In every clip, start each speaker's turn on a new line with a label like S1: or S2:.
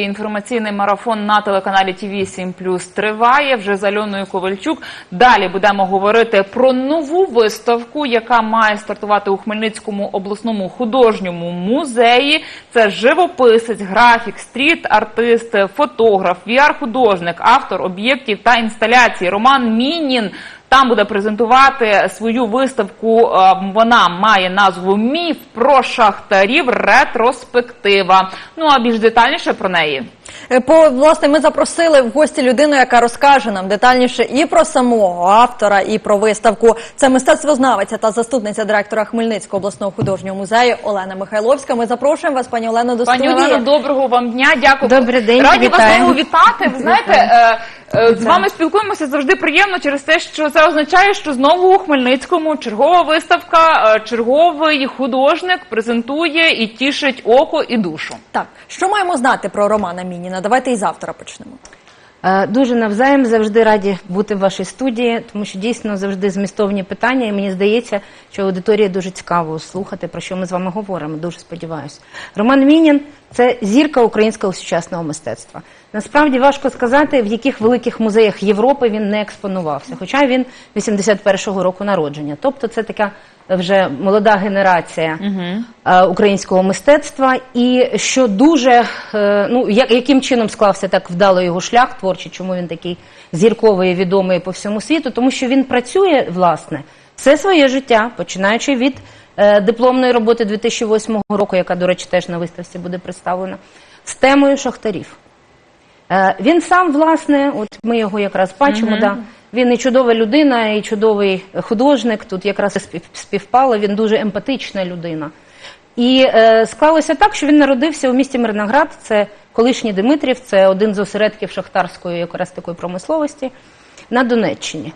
S1: Інформаційний марафон на телеканалі ТВ 7 триває вже з Альоною Ковальчук. Далі будемо говорити про нову виставку, яка має стартувати у Хмельницькому обласному художньому музеї. Це живописець, графік, стріт-артист, фотограф, VR-художник, автор об'єктів та інсталяцій Роман Мінін. Там буде презентувати свою виставку. е, Вона має назву Міф про шахтарів. Ретроспектива. Ну а більш детальніше про неї.
S2: Е, По власне, ми запросили в гості людину, яка розкаже нам детальніше і про самого автора, і про виставку. Це мистецтвознавиця та заступниця директора Хмельницького обласного художнього музею Олена Михайловська. Ми запрошуємо вас, пані Олено, до
S1: Пані
S2: студії.
S1: Олено, доброго вам дня. Дякую.
S3: Добрий день,
S1: Раді вас знову вітати. Ви знаєте, е, е, з вами спілкуємося завжди приємно через те, що це означає, що знову у Хмельницькому чергова виставка, черговий художник презентує і тішить око і душу.
S2: Так, що маємо знати про Романа Мініна? Давайте і завтра почнемо.
S3: Е, Дуже навзаєм завжди раді бути в вашій студії, тому що дійсно завжди змістовні питання, і мені здається, що аудиторії дуже цікаво слухати, про що ми з вами говоримо. Дуже сподіваюся. Роман Мінін це зірка українського сучасного мистецтва. Насправді важко сказати, в яких великих музеях Європи він не експонувався, хоча він 81-го року народження. Тобто це така вже молода генерація е, українського мистецтва. І що дуже е, ну яким чином склався так вдало його шлях творчий, чому він такий зірковий відомий по всьому світу? Тому що він працює власне все своє життя, починаючи від дипломної роботи 2008 року, яка, до речі, теж на виставці буде представлена, з темою шахтарів. Е, Він сам, власне, от ми його якраз бачимо, да, він і чудова людина, і чудовий художник. Тут якраз спів- співпало, він дуже емпатична людина. І е, склалося так, що він народився у місті Мирноград, це колишній Димитрів, це один з осередків шахтарської якраз такої промисловості на Донеччині.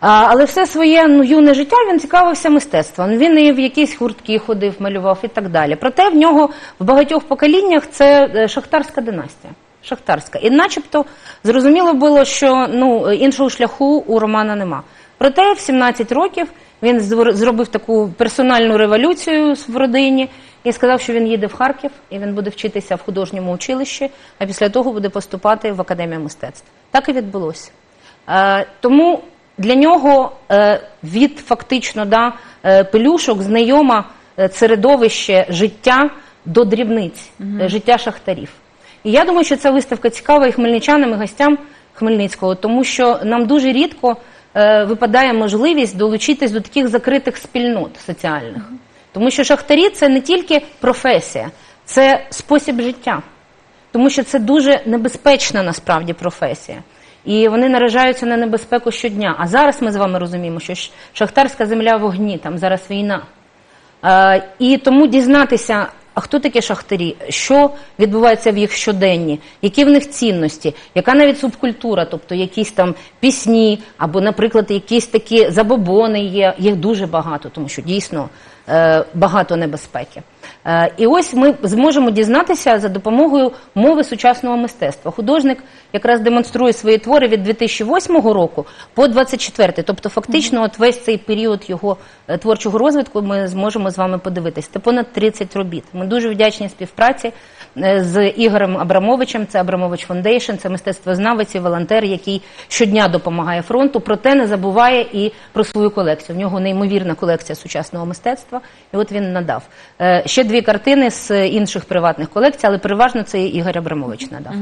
S3: Але все своє ну, юне життя він цікавився мистецтвом. Він і в якісь гуртки ходив, малював і так далі. Проте в нього в багатьох поколіннях це е, шахтарська династія. Шахтарська. І начебто зрозуміло було, що ну, іншого шляху у Романа нема. Проте в 17 років він зробив таку персональну революцію в родині і сказав, що він їде в Харків і він буде вчитися в художньому училищі, а після того буде поступати в Академію мистецтв. Так і відбулося. Е, тому для нього е, від фактично да, е, пелюшок знайома е, середовище життя до дрібниць, е, життя шахтарів. І я думаю, що ця виставка цікава і хмельничанам, і гостям Хмельницького, тому що нам дуже рідко випадає можливість долучитись до таких закритих спільнот соціальних. Тому що шахтарі це не тільки професія, це спосіб життя. Тому що це дуже небезпечна насправді професія. І вони наражаються на небезпеку щодня. А зараз ми з вами розуміємо, що шахтарська земля в огні, там зараз війна. Е, і тому дізнатися, а хто такі шахтарі, що відбувається в їх щоденні, які в них цінності, яка навіть субкультура, тобто якісь там пісні, або, наприклад, якісь такі забобони є, їх дуже багато, тому що дійсно е, багато небезпеки. Е, І ось ми зможемо дізнатися за допомогою мови сучасного мистецтва. Художник якраз демонструє свої твори від 2008 року по 24, тобто фактично, от весь цей період його е, творчого розвитку ми зможемо з вами подивитись. Це понад 30 робіт. Ми дуже вдячні співпраці з Ігорем Абрамовичем. Це Абрамович Фондейшн, це мистецтвознавець і волонтер, який щодня допомагає фронту, проте не забуває і про свою колекцію. В нього неймовірна колекція сучасного мистецтва, і от він надав. Е, Ще дві картини з інших приватних колекцій, але переважно це Ігор Абрамович надав.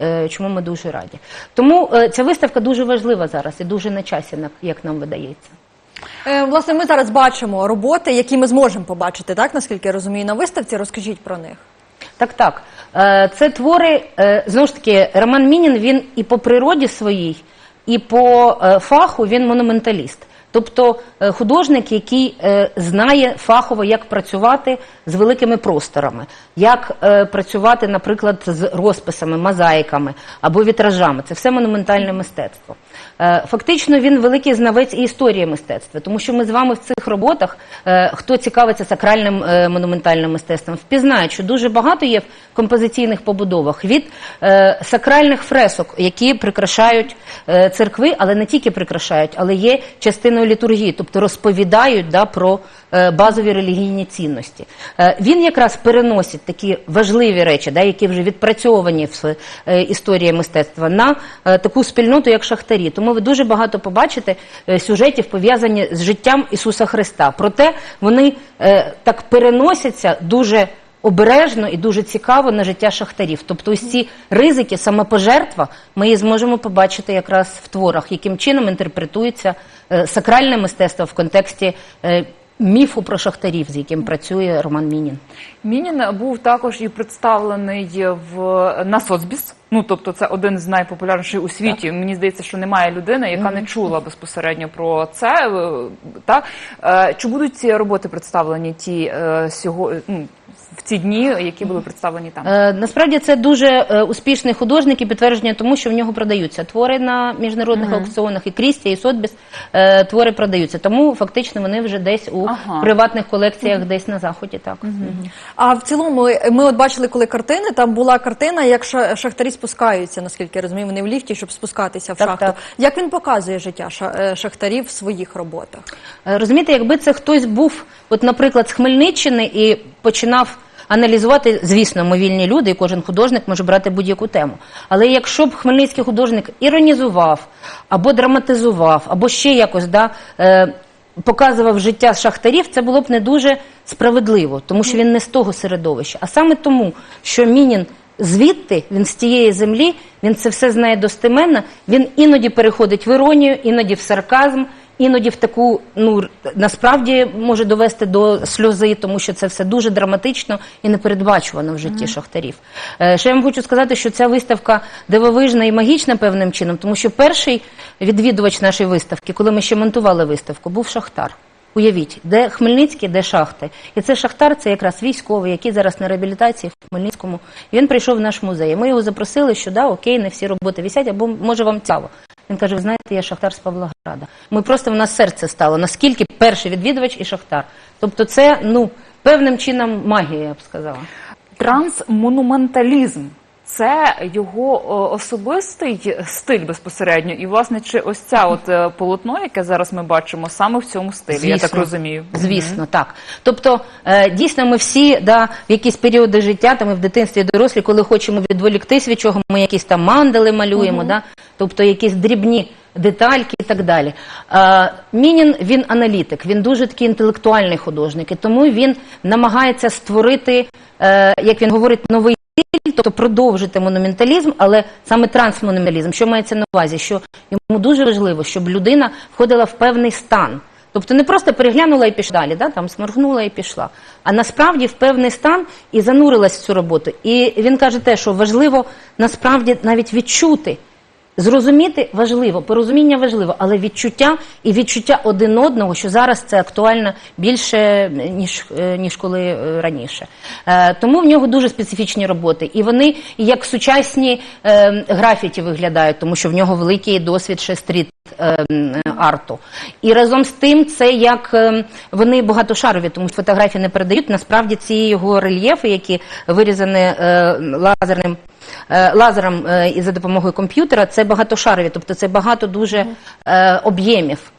S3: Е, Чому ми дуже раді. Тому е, ця виставка дуже важлива зараз і дуже на часі, як нам видається.
S2: Е, власне, ми зараз бачимо роботи, які ми зможемо побачити, так наскільки я розумію, на виставці. Розкажіть про них.
S3: Так, так. Е, Це твори, е, знову ж таки, Роман Мінін, він і по природі своїй, і по е, фаху він монументаліст. Тобто е, художник, який е, знає фахово, як працювати з великими просторами, як е, працювати, наприклад, з розписами, мозаїками або вітражами. Це все монументальне мистецтво. Фактично він великий знавець і історії мистецтва, тому що ми з вами в цих роботах, хто цікавиться сакральним монументальним мистецтвом, впізнають, що дуже багато є в композиційних побудовах від сакральних фресок, які прикрашають церкви, але не тільки прикрашають, але є частиною божественною літургією, тобто розповідають да, про е, базові релігійні цінності. Е, він якраз переносить такі важливі речі, да, які вже відпрацьовані в е, історії мистецтва, на таку спільноту, як шахтарі. Тому ви дуже багато побачите сюжетів, пов'язані з життям Ісуса Христа. Проте вони так переносяться дуже обережно і дуже цікаво на життя шахтарів. Тобто ось ці ризики, самопожертва, ми її зможемо побачити якраз в творах, яким чином інтерпретується сакральне мистецтво в контексті е, міфу про шахтарів, з яким працює Роман Мінін.
S1: Мінін був також і представлений в на соцбіс. Ну тобто, це один з найпопулярніших у світі. Мені здається, що немає людини, яка не чула безпосередньо про це. Е, Так Е, чи будуть ці роботи представлені ті е, сього ну, в ці дні, які були представлені там?
S3: Е, насправді це дуже е, успішний художник і підтвердження тому, що в нього продаються твори на міжнародних аукціонах і Крістія, і Сотбіс е, твори продаються. Тому фактично вони вже десь у
S1: Ага.
S3: приватних колекціях, десь на заході. Так Мгм.
S2: А в цілому ми от бачили, коли картини, там була картина, як ша- шахтарі спускаються, наскільки я розумію, вони в ліфті, щоб спускатися в
S3: Так,
S2: шахту.
S3: так.
S2: Як він показує життя е, шахтарів в своїх роботах?
S3: Е, Розумієте, якби це хтось був, от, наприклад, з Хмельниччини і починав аналізувати, звісно, ми вільні люди, і кожен художник може брати будь-яку тему. Але якщо б хмельницький художник іронізував, або драматизував, або ще якось да, е, показував життя шахтарів, це було б не дуже справедливо, тому що він не з того середовища. А саме тому, що Мінін звідти, він з тієї землі, він це все знає достеменно, він іноді переходить в іронію, іноді в сарказм, іноді в таку, ну насправді може довести до сльози, тому що це все дуже драматично і непередбачувано в житті шахтарів. Е, Ще я вам хочу сказати, що ця виставка дивовижна і магічна певним чином, тому що перший відвідувач нашої виставки, коли ми ще монтували виставку, був шахтар. Уявіть, де Хмельницький, де шахти. І це Шахтар, це якраз військовий, який зараз на реабілітації в Хмельницькому. Він прийшов в наш музей. Ми його запросили, що да, окей, не всі роботи висять, або може вам цікаво. Він каже: ви знаєте, я Шахтар з Павлограда. Ми просто в нас серце стало. Наскільки перший відвідувач і Шахтар. Тобто, це ну певним чином магія, я б сказала.
S1: Трансмонументалізм. Це його особистий стиль безпосередньо, і власне чи ось ця от е, полотно, яке зараз ми бачимо, саме в цьому стилі, я так розумію.
S3: Звісно, так. Тобто, е, дійсно, ми всі да, в якісь періоди життя, там і в дитинстві і дорослі, коли хочемо відволіктись від чого, ми якісь там мандали малюємо, да? тобто якісь дрібні детальки і так далі. Е, Мінін він аналітик, він дуже такий інтелектуальний художник, і тому він намагається створити, е, як він говорить, новий тобто продовжити монументалізм, але саме трансмонументалізм. Що мається на увазі? Що йому дуже важливо, щоб людина входила в певний стан. Тобто не просто переглянула і пішла далі, да, там сморгнула і пішла, а насправді в певний стан і занурилась в цю роботу. І він каже те, що важливо насправді навіть відчути. Зрозуміти важливо, порозуміння важливо, але відчуття і відчуття один одного, що зараз це актуально більше ніж, е, ніж коли е, раніше. Е, тому в нього дуже специфічні роботи, і вони як сучасні графіті виглядають, тому що в нього великий досвід ще стріт арту. І разом з тим це як вони багатошарові, тому що фотографії не передають. Насправді ці його рельєфи, які вирізані лазерним. Е, Лазером е, і за допомогою комп'ютера це багатошарові, тобто це багато дуже е, об'ємів.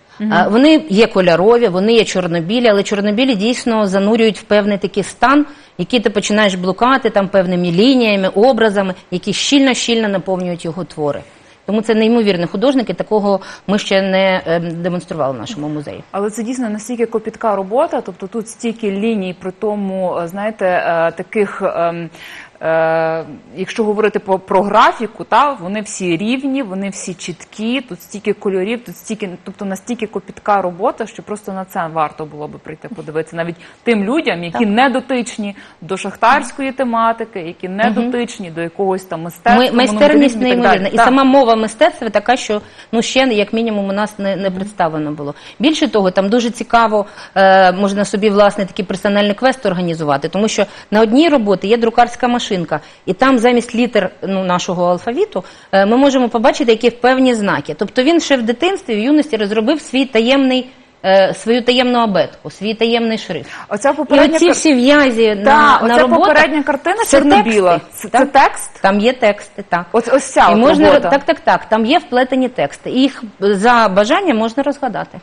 S3: Вони є кольорові, вони є чорнобілі, але чорнобілі дійсно занурюють в певний такий стан, який ти починаєш блукати там певними лініями, образами, які щільно-щільно наповнюють його твори. Тому це неймовірний художник, і такого ми ще не демонстрували в нашому музеї.
S1: Але це дійсно настільки копітка робота, тобто тут стільки ліній, при тому, знаєте, таких. Е, якщо говорити про, про графіку, та вони всі рівні, вони всі чіткі, тут стільки кольорів, тут стільки, тобто настільки копітка робота, що просто на це варто було би прийти подивитися, навіть тим людям, які не дотичні до шахтарської тематики, які не дотичні до якогось там мистецтва,
S3: Ми, майстерність
S1: монументалізму і
S3: неймовірна. І сама мова мистецтва така, що ну ще як мінімум у нас не, не представлено було. Більше того, там дуже цікаво е, можна собі власне такий персональний квест організувати, тому що на одній роботі є друкарська машинка, і там замість літер ну, нашого алфавіту е, ми можемо побачити які певні знаки. Тобто він ще в дитинстві, в юності розробив свій таємний. е, Свою таємну абетку, свій таємний шрифт.
S1: Оця
S3: І
S1: попередня
S3: оці всі в'язі на, на
S1: оця
S3: роботах,
S1: попередня картина
S3: це
S1: чорно-біла. Це, це текст?
S3: Там є тексти, так.
S1: Ось, ось ця
S3: І можна
S1: робота.
S3: так, так, так. Там є вплетені тексти. І їх за бажанням можна розгадати.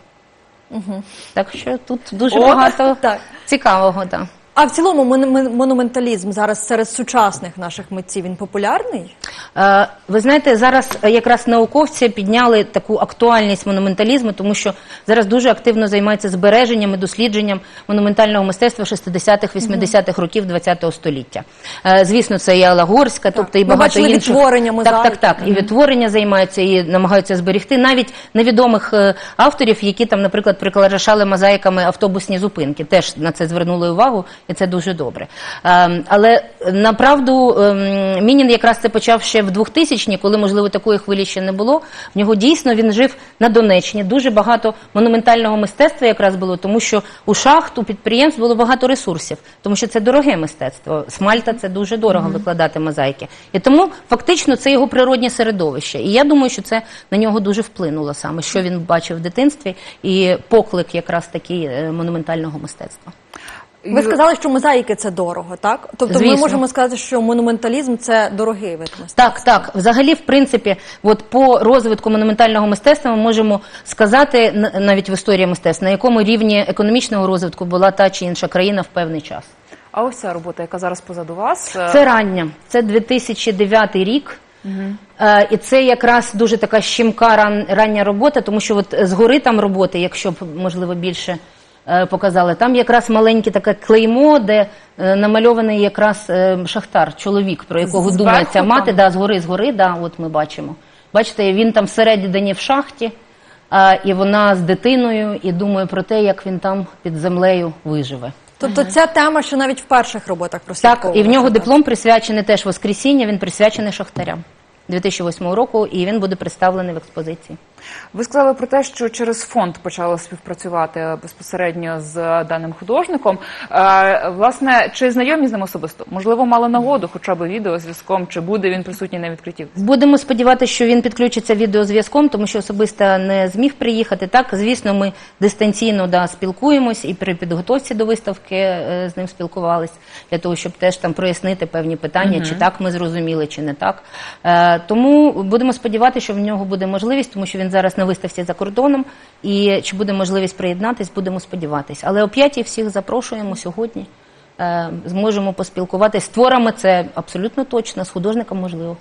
S3: Так що тут дуже
S2: О,
S3: багато
S2: так.
S3: цікавого. Да.
S2: А в цілому мон- мон- монументалізм зараз серед сучасних наших митців він популярний?
S3: Е, Ви знаєте, зараз якраз науковці підняли таку актуальність монументалізму, тому що зараз дуже активно займаються збереженням і дослідженням монументального мистецтва 60-х, 80-х років ХХ століття. Е, Звісно, це і Алагорська, тобто і
S2: Ми
S3: багато
S2: бачили
S3: інших.
S2: відтворення
S3: Так,
S2: мозаїк.
S3: так, так. І відтворення займаються, і намагаються зберегти навіть невідомих е, авторів, які там, наприклад, прикрашали мозаїками автобусні зупинки. Теж на це звернули увагу, і це дуже добре. Ем, Але е, направду ем, Мінін якраз це почав ще в 2000-ні, коли, можливо, такої хвилі ще не було. В нього дійсно він жив на Донеччині. Дуже багато монументального мистецтва якраз було, тому що у шахт, у підприємств було багато ресурсів, тому що це дороге мистецтво. Смальта це дуже дорого викладати мозаїки. І тому фактично це його природнє середовище. І я думаю, що це на нього дуже вплинуло саме, що він бачив в дитинстві, і поклик якраз такий е, монументального мистецтва.
S2: Ви сказали, що мозаїки це дорого, так? Тобто ми можемо сказати, що монументалізм це дорогий вид мистецтва.
S3: Так, так. Взагалі, в принципі, от по розвитку монументального мистецтва ми можемо сказати навіть в історії мистецтва, на якому рівні економічного розвитку була та чи інша країна в певний час.
S1: А ось ця робота, яка зараз позаду вас. е,
S3: Це рання, це 2009 рік. Е, і це якраз дуже така щемка ран, рання робота, тому що от згори там роботи, якщо б можливо більше показали, там якраз маленьке таке клеймо, де е, намальований якраз е, шахтар, чоловік, про якого
S1: Зверху
S3: думає ця мати,
S1: там?
S3: да, згори, згори, да, от ми бачимо. Бачите, він там всередині в шахті, а, і вона з дитиною, і думає про те, як він там під землею виживе.
S2: Тобто ця тема, що навіть в перших роботах
S3: Так, і в нього диплом присвячений теж Воскресіння, він присвячений шахтарям 2008 року, і він буде представлений в експозиції.
S1: Ви сказали про те, що через фонд почали співпрацювати безпосередньо з даним художником. Е, Власне, чи знайомі з ним особисто? Можливо, мали нагоду, хоча б відеозв'язком, чи буде він присутній на відкритті?
S3: Будемо сподіватися, що він підключиться відеозв'язком, тому що особисто не зміг приїхати. Так, звісно, ми дистанційно да, спілкуємось і при підготовці до виставки е, з ним спілкувались для того, щоб теж там прояснити певні питання, чи так ми зрозуміли, чи не так. Е, тому будемо сподіватися, що в нього буде можливість, тому що він зараз на виставці за кордоном. І чи буде можливість приєднатись, будемо сподіватися. Але о п'ятій всіх запрошуємо сьогодні. Е, зможемо поспілкуватися з творами. Це абсолютно точно, з художником можливо.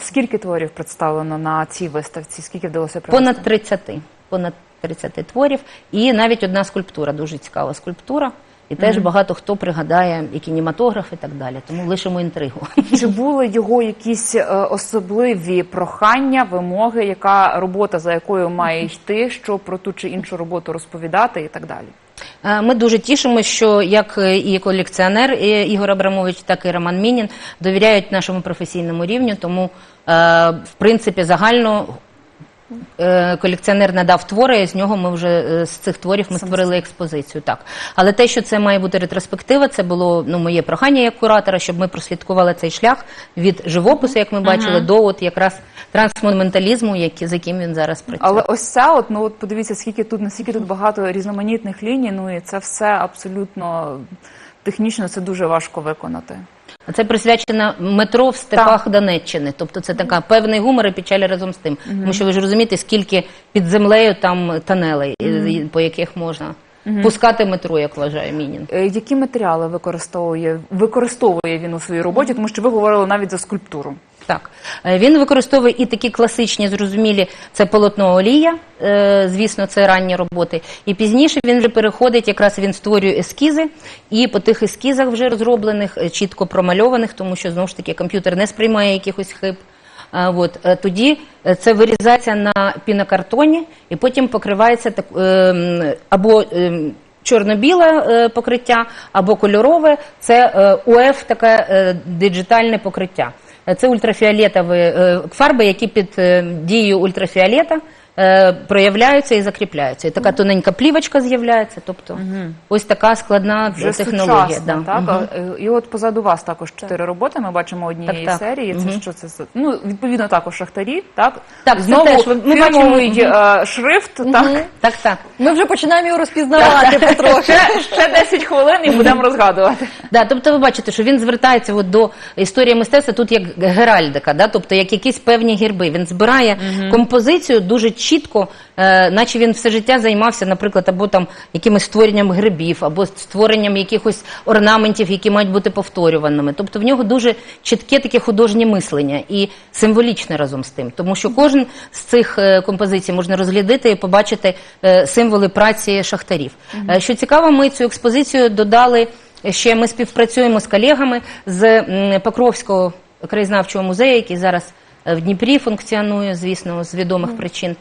S1: Скільки творів представлено на цій виставці? Скільки вдалося привезти?
S3: Понад 30. Понад 30 творів. І навіть одна скульптура, дуже цікава скульптура. І теж багато хто пригадає і кінематограф, і так далі. Тому лишимо інтригу.
S1: Чи були його якісь е, особливі прохання, вимоги, яка робота за якою має йти, що про ту чи іншу роботу розповідати і так далі?
S3: Е, Ми дуже тішимося, що як е, і колекціонер Ігор Абрамович, так і Роман Мінін довіряють нашому професійному рівню. Тому, е, в принципі, загально колекціонер надав твори, і з нього ми вже е, з цих творів ми створили експозицію. Так, але те, що це має бути ретроспектива, це було ну моє прохання як куратора, щоб ми прослідкували цей шлях від живопису, як ми бачили, до от якраз трансмонументалізму, які з яким він зараз працює.
S1: Але ось ця, от ну от подивіться, скільки тут наскільки тут багато різноманітних ліній. Ну і це все абсолютно технічно це дуже важко виконати.
S3: Це присвячено метро в степах Донеччини. Тобто це така певний гумор і печаль разом з тим. Тому що ви ж розумієте, скільки під землею там тонелей, і по яких можна пускати метро, як вважає Мінін.
S1: Е, Які матеріали використовує використовує він у своїй роботі? Тому що ви говорили навіть за скульптуру.
S3: Так, Е, він використовує і такі класичні, зрозумілі, це полотно олія, е, звісно, це ранні роботи. І пізніше він вже переходить, якраз він створює ескізи, і по тих ескізах вже розроблених, е, чітко промальованих, тому що знову ж таки комп'ютер не сприймає якихось хиб. От, тоді це вирізається на пінокартоні і потім покривається так, або чорно-біле покриття, або кольорове. Це УФ таке диджитальне покриття. Це ультрафіолетові е, фарби, які під е, дією ультрафіолета е, проявляються і закріпляються. І така тоненька плівочка з'являється. Тобто ось така складна
S1: Вже
S3: технологія.
S1: сучасно,
S3: да.
S1: так?
S3: Мгм.
S1: А, е, І от позаду вас також чотири роботи. Ми бачимо однієї
S3: Так, так.
S1: серії. Це
S3: Мгм.
S1: що це за- ну відповідно також шахтарі, так?
S3: Так, це
S1: знову
S3: теж. Ми- ми
S1: фірмовий
S3: бачимо,
S1: е, шрифт, так.
S3: Так, так.
S2: Ми вже починаємо його розпізнавати потрохи.
S1: Ще, ще 10 хвилин і будемо розгадувати.
S3: Да, тобто ви бачите, що він звертається от до історії мистецтва тут як геральдика, да? тобто як якісь певні герби. Він збирає композицію дуже чітко, е, наче він все життя займався, наприклад, або там якимось створенням грибів, або створенням якихось орнаментів, які мають бути повторюваними. Тобто в нього дуже чітке таке художнє мислення і символічне разом з тим. Тому що кожен з цих е, композицій можна розглядати і побачити е, символи праці шахтарів. Е, Що цікаво, ми цю експозицію додали. Ще ми співпрацюємо з колегами з Покровського краєзнавчого музею, який зараз в Дніпрі функціонує, звісно, з відомих причин. Е,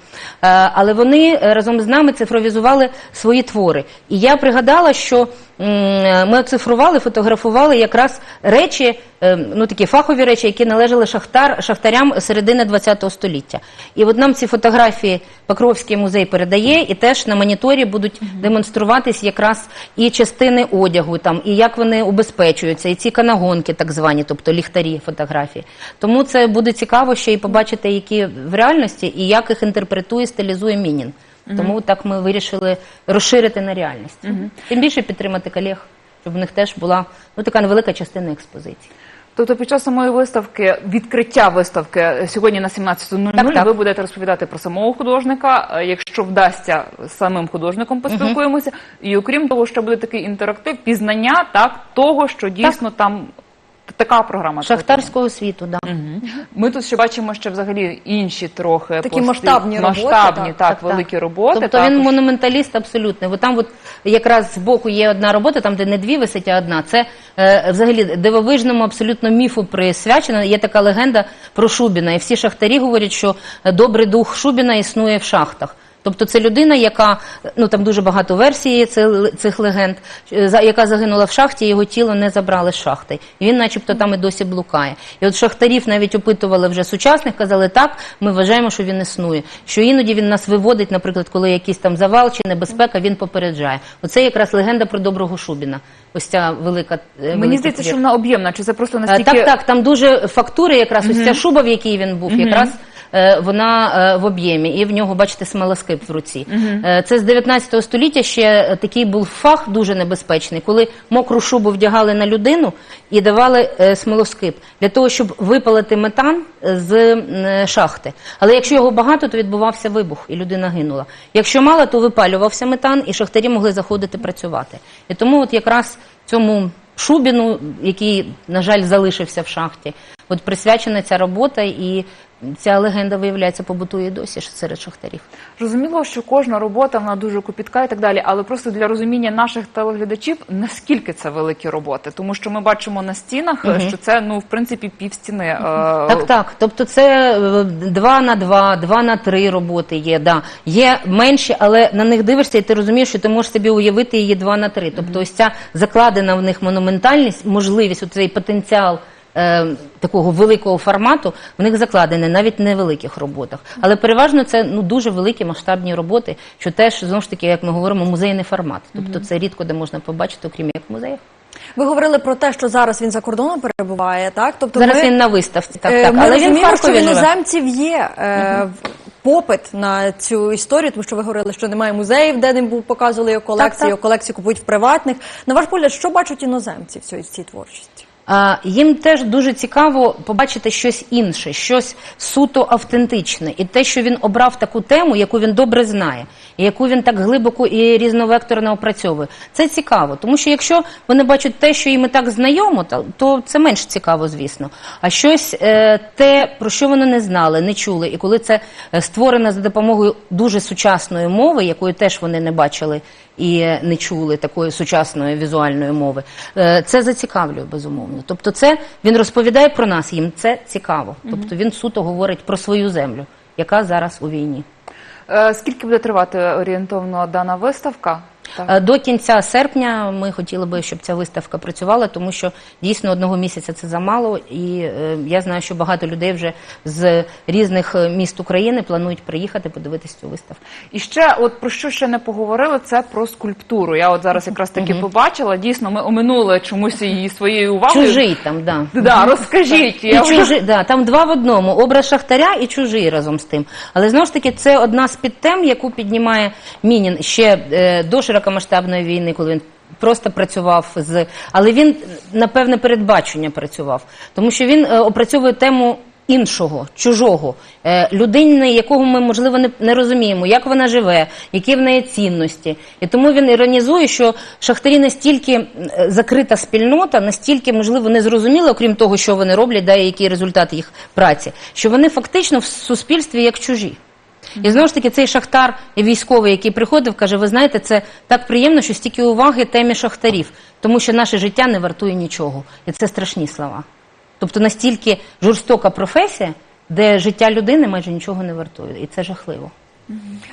S3: Але вони е, разом з нами цифровізували свої твори. І я пригадала, що ми оцифрували, фотографували якраз речі, е, ну такі фахові речі, які належали шахтар, шахтарям середини ХХ століття. І от нам ці фотографії Покровський музей передає, і теж на моніторі будуть демонструватись якраз і частини одягу, там, і як вони убезпечуються, і ці канагонки, так звані, тобто ліхтарі фотографії. Тому це буде цікаво ще і побачити, які в реальності, і як їх інтерпретує, стилізує Мінін. Тому так ми вирішили розширити на реальність. Тим більше підтримати колег, щоб у них теж була ну, така невелика частина експозиції.
S1: Тобто під час самої виставки, відкриття виставки е, сьогодні на 17.00
S3: Так, так.
S1: ви будете розповідати про самого художника. Е, Якщо вдасться з самим художником поспілкуємося. І окрім того, що буде такий інтерактив, пізнання так того, що дійсно там така програма.
S3: Шахтарського світу, да.
S1: Мгм. Ми тут ще бачимо ще взагалі інші трохи
S2: Такі
S1: пости-
S2: масштабні роботи,
S1: масштабні,
S2: так,
S1: так, великі роботи.
S3: Тобто він
S1: також.
S3: монументаліст абсолютний. Бо там от якраз збоку є одна робота, там де не дві висить, а одна. Це е, взагалі дивовижному абсолютно міфу присвячена. Є така легенда про Шубіна. І всі шахтарі говорять, що добрий дух Шубіна існує в шахтах. Тобто це людина, яка ну там дуже багато версій цих, легенд, е, яка загинула в шахті, його тіло не забрали з шахти. І він, начебто, там і досі блукає. І от шахтарів навіть опитували вже сучасних, казали, так, ми вважаємо, що він існує. Що іноді він нас виводить, наприклад, коли якийсь там завал чи небезпека, він попереджає. Оце якраз легенда про доброго Шубіна. Ось ця велика е,
S1: Мені здається,
S3: твір.
S1: що вона об'ємна. Чи це просто
S3: Е,
S1: настільки
S3: Так, так, там дуже фактури, якраз ось ця шуба, в якій він був, якраз е, вона е, в об'ємі, і в нього, бачите, смолоскип в руці. Е, Це з 19 століття ще е, такий був фах дуже небезпечний, коли мокру шубу вдягали на людину і давали е, смолоскип для того, щоб випалити метан е, з е, шахти. Але якщо його багато, то відбувався вибух, і людина гинула. Якщо мало, то випалювався метан, і шахтарі могли заходити працювати. І тому от якраз цьому Шубіну, який, на жаль, залишився в шахті. От присвячена ця робота, і ця легенда, виявляється, побутує досі серед шахтарів.
S1: Зрозуміло, що кожна робота вона дуже копітка і так далі, але просто для розуміння наших телеглядачів, наскільки це великі роботи, тому що ми бачимо на стінах, що це ну в принципі пів стіни. е,
S3: Так, так. Тобто це е, два на два, два на три роботи є. Да. Є менші, але на них дивишся, і ти розумієш, що ти можеш собі уявити її два на три. Тобто, ось ця закладена в них монументальність, можливість, цей потенціал. Е, Такого великого формату в них закладений навіть в невеликих роботах, але переважно це ну дуже великі масштабні роботи, що теж знову ж таки, як ми говоримо, музейний формат. Тобто це рідко де можна побачити, окрім як в музеях.
S2: Ви говорили про те, що зараз він за кордоном перебуває, так? Тобто
S3: Зараз
S2: ми,
S3: він на виставці, так
S2: е,
S3: так,
S2: ми
S3: але він в
S2: що в іноземців є е, в- попит на цю історію, тому що ви говорили, що немає музеїв, де не був показували його колекцію,
S3: Так, так.
S2: його колекцію купують в приватних. На ваш погляд, що бачать іноземці в цій творчості?
S3: Їм теж дуже цікаво побачити щось інше, щось суто автентичне, і те, що він обрав таку тему, яку він добре знає, і яку він так глибоко і різновекторно опрацьовує. Це цікаво, тому що якщо вони бачать те, що їм і так знайомо, то це менш цікаво, звісно. А щось е, те, про що вони не знали, не чули, і коли це е, створено за допомогою дуже сучасної мови, якої теж вони не бачили і не чули такої сучасної візуальної мови. Е, Це зацікавлює безумовно. Тобто, це він розповідає про нас, їм це цікаво. Тобто він суто говорить про свою землю, яка зараз у війні.
S1: Е, Скільки буде тривати орієнтовно дана виставка? Так.
S3: Е, До кінця серпня ми хотіли би, щоб ця виставка працювала, тому що дійсно одного місяця це замало, і е, я знаю, що багато людей вже з різних е, міст України планують приїхати подивитись цю виставку.
S1: І ще, от про що ще не поговорили, це про скульптуру. Я от зараз якраз таки побачила. Дійсно, ми оминули чомусь її своєю увагою.
S3: Чужий там, да.
S1: Да, розкажіть.
S3: І
S1: Я вже-
S3: чужий, да, там два в одному образ шахтаря і чужий разом з тим. Але знову ж таки, це одна з підтем, яку піднімає Мінін ще е, до широкомасштабної війни, коли він. Просто працював з, але він напевне передбачення працював, тому що він е, опрацьовує тему іншого, чужого, е, людини, якого ми, можливо, не, розуміємо, як вона живе, які в неї цінності. І тому він іронізує, що шахтарі настільки е, закрита спільнота, настільки, можливо, не зрозуміла, окрім того, що вони роблять, да, і який результат їх праці, що вони фактично в суспільстві як чужі. І знову ж таки, цей шахтар військовий, який приходив, каже: ви знаєте, це так приємно, що стільки уваги темі шахтарів, тому що наше життя не вартує нічого. І це страшні слова. Тобто настільки жорстока професія, де життя людини майже нічого не вартує, і це жахливо.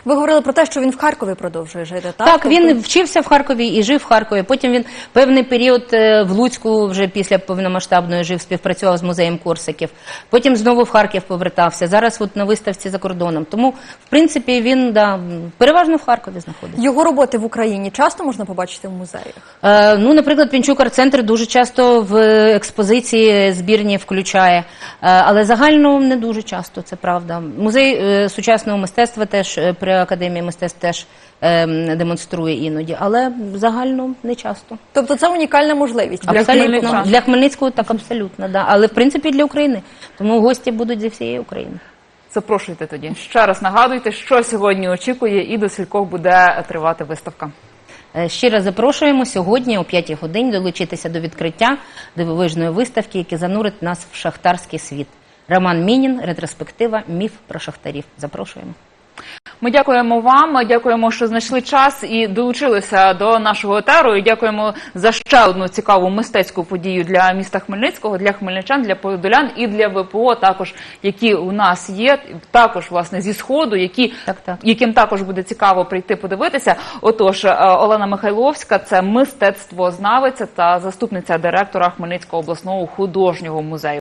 S2: Ви говорили про те, що він в Харкові продовжує жити. Так,
S3: Так,
S2: Тобто-
S3: він вчився в Харкові і жив в Харкові. Потім він певний період е, в Луцьку вже після повномасштабної жив, співпрацював з музеєм Корсиків. Потім знову в Харків повертався. Зараз от на виставці за кордоном. Тому, в принципі, він да, переважно в Харкові знаходиться.
S2: його роботи в Україні часто можна побачити в музеях.
S3: Е, ну, наприклад, Пінчук арт-центр дуже часто в експозиції збірні включає, Е, але загально не дуже часто, це правда. Музей е, сучасного мистецтва теж е, при академії мистецтв теж е, демонструє іноді, але загально не часто.
S2: Тобто це унікальна можливість для
S3: Абсолютно
S1: хмельничан.
S3: для Хмельницького так абсолютно, да. Але в принципі для України. Тому гості будуть зі всієї України.
S1: Запрошуйте тоді. Ще раз нагадуйте, що сьогодні очікує і до скількох буде тривати виставка.
S3: Е, Щиро запрошуємо сьогодні о 5 годині долучитися до відкриття дивовижної виставки, яка занурить нас в шахтарський світ. Роман Мінін, ретроспектива, міф про шахтарів. Запрошуємо.
S1: Ми дякуємо вам. Дякуємо, що знайшли час і долучилися до нашого етеру. І дякуємо за ще одну цікаву мистецьку подію для міста Хмельницького, для хмельничан, для подолян і для ВПО, також які у нас є, також власне зі сходу, які
S3: Так, так.
S1: яким також буде цікаво прийти подивитися. Отож, е, Олена Михайловська, це мистецтвознавиця та заступниця директора Хмельницького обласного художнього музею.